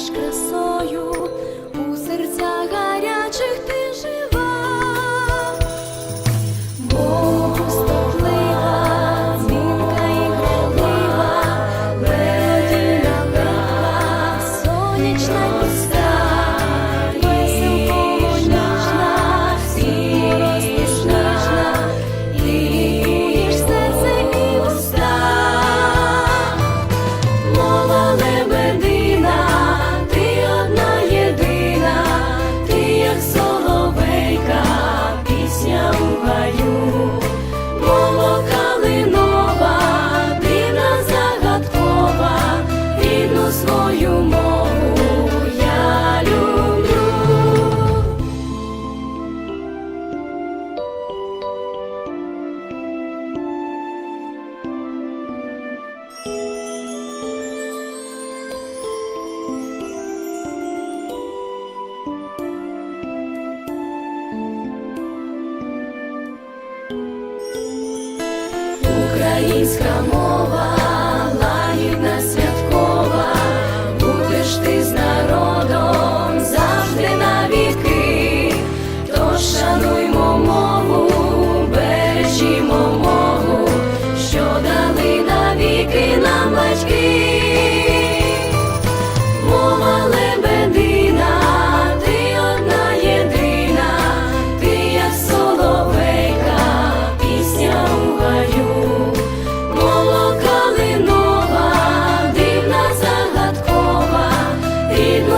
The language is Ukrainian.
стаєш у серця гарячих ти жива, Богу статлива, дзвінка і грайлива, медина, сонячна піска. Українська мова, лагідна святкова, будеш ти з народом завжди навіки, тож шануймо мову, бережімо мову, що дали навіки